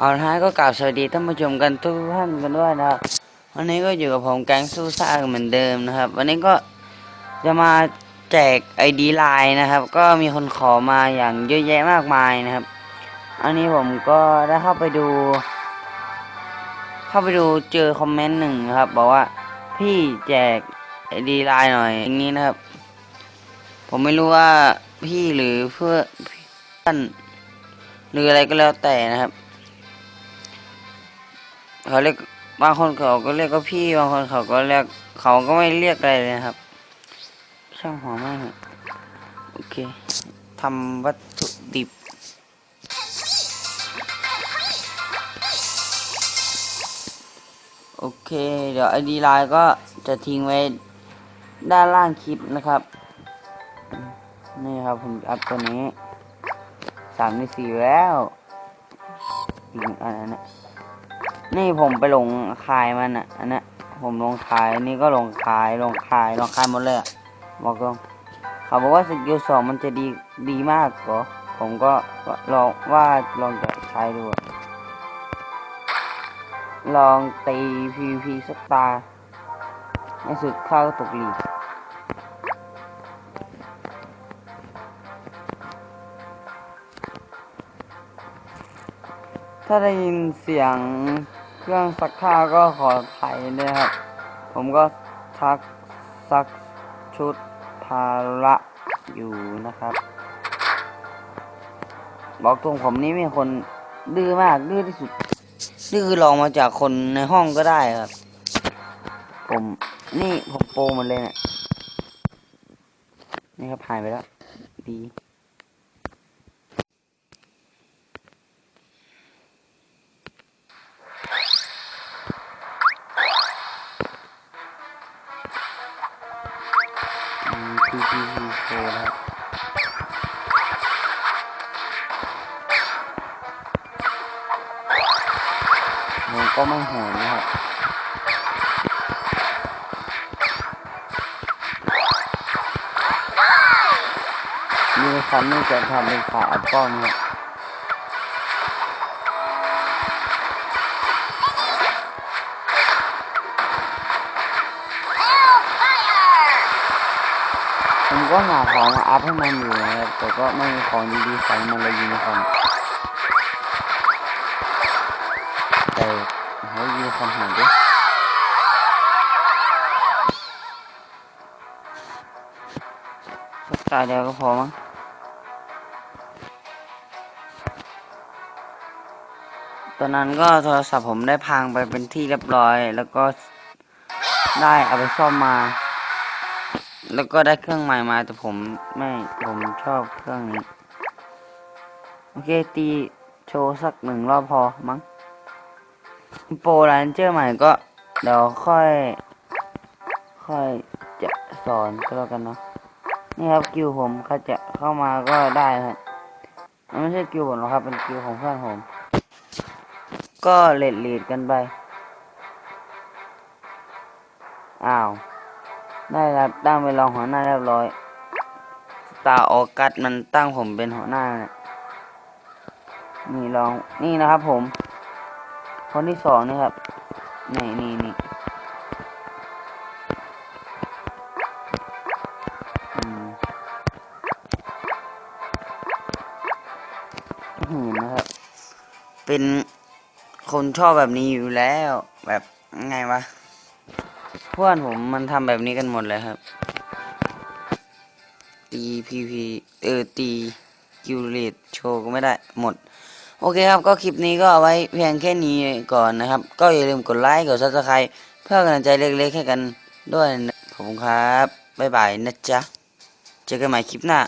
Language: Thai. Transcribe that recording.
เอาละฮะก็กล่าวสวัสดีท่านผู้ชมกันทุกท่านกันด้วยนะครับ วันนี้ก็อยู่กับผมแก๊งสู้ซ่าเหมือนเดิมนะครับ วันนี้ก็จะมาแจกไอดีไลน์นะครับ ก็มีคนขอมาอย่างเยอะแยะมากมายนะครับ อันนี้ผมก็ได้เข้าไปดู เข้าไปดูเจอคอมเมนต์หนึ่งนะครับ บอกว่าพี่แจกไอดีไลน์หน่อย อย่างนี้นะครับ ผมไม่รู้ว่าพี่หรือเพื่อนหรืออะไรก็แล้วแต่นะครับ เขาเรียกบางคนเขาก็เรียกว่าพี่บางคนเขาก็เรียกเขาก็ไม่เรียกอะไรเลยครับ ช่างหัวม่งเถอะโอเคทำวัตถุดิบโอเค เดี๋ยวไอดีไลน์ก็จะทิ้งไว้ด้านล่างคลิปนะครับ นี่ครับผมอัพตัวนี้สามในสี่แล้วอีกอันนั้นนะ นี่ผมไปลงคายมันอะอันนี้ผมลงคายอันนี้ก็ลงคายลงคายลงคายหมดเลยอะบอกตรงเขาบอกว่าสกิลสองมันจะดีดีมากเหรอผมก็ลองว่าลองจะใช้ดูลองตี PVP สักตาในสุดเข้าวก็ตกลี ถ้าได้ยินเสียงเครื่องซักผ้าก็ขอไถ่ด้วยครับ ผมก็ทักซักชุดภาระอยู่นะครับ บอกตรงผมนี่เป็นคนดื้อมากดื้อที่สุดดื้อลองมาจากคนในห้องก็ได้ครับ ผมนี่ผมโปรหมันเลยเนี่ยนี่ครับหายไปแล้วดี อืม PPC โชว์นะครับผมก็ไม่โหนนะครับมีคันนี่จะทำเป็นขาอัดก้อนครับ ผมก็หาของมาอัพให้มันอยู่นะครับแต่ก็ไม่มีของดีๆใส่มันเลยยูนิคอร์นแต่เฮ้ยยูนิคอร์นหายดิสักตาเดียวก็พอมั้งตอนนั้นก็โทรศัพท์ผมได้พังไปเป็นที่เรียบร้อย แล้วก็ได้เอาไปซ่อมมา แล้วก็ได้เครื่องใหม่มาแต่ผมไม่ผมชอบเครื่องนี้ โอเค ตีโชว์สักหนึ่งรอบพอมั้งโปรแลนเจอร์ใหม่ก็เดี๋ยวค่อย ค่อยจะสอนก็แล้วกันเนาะนี่ครับกิวผมเขาจะเข้ามาก็ได้ครับมันไม่ใช่กิวผมหรอกครับเป็นกิวของเพื่อนผม ก็เลดเลดกันไป อ้าว ได้รับตั้งเป็นรองหัวหน้าเรียบร้อยตาออกัสมันตั้งผมเป็นหัวหน้าเนี่ยนี่ลองนี่นะครับผม คนที่สองนี่ครับ นี่นี่นี่อืมหืนนะครับ เป็นคนชอบแบบนี้อยู่แล้ว แบบไงวะ เพื่อนผมมันทำแบบนี้กันหมดเลยครับ ตีพีพีเออตีกิวเลตโชว์ก็ไม่ได้หมด โอเคครับก็คลิปนี้ก็เอาไว้เพียงแค่นี้ก่อนนะครับ ก็อย่าลืมกดไลค์กดซับสไครต์เพื่อกำลังใจเล็กๆให้กันด้วยนะขอบคุณครับบ๊ายบายนะจ๊ะ เจอกันใหม่คลิปหน้า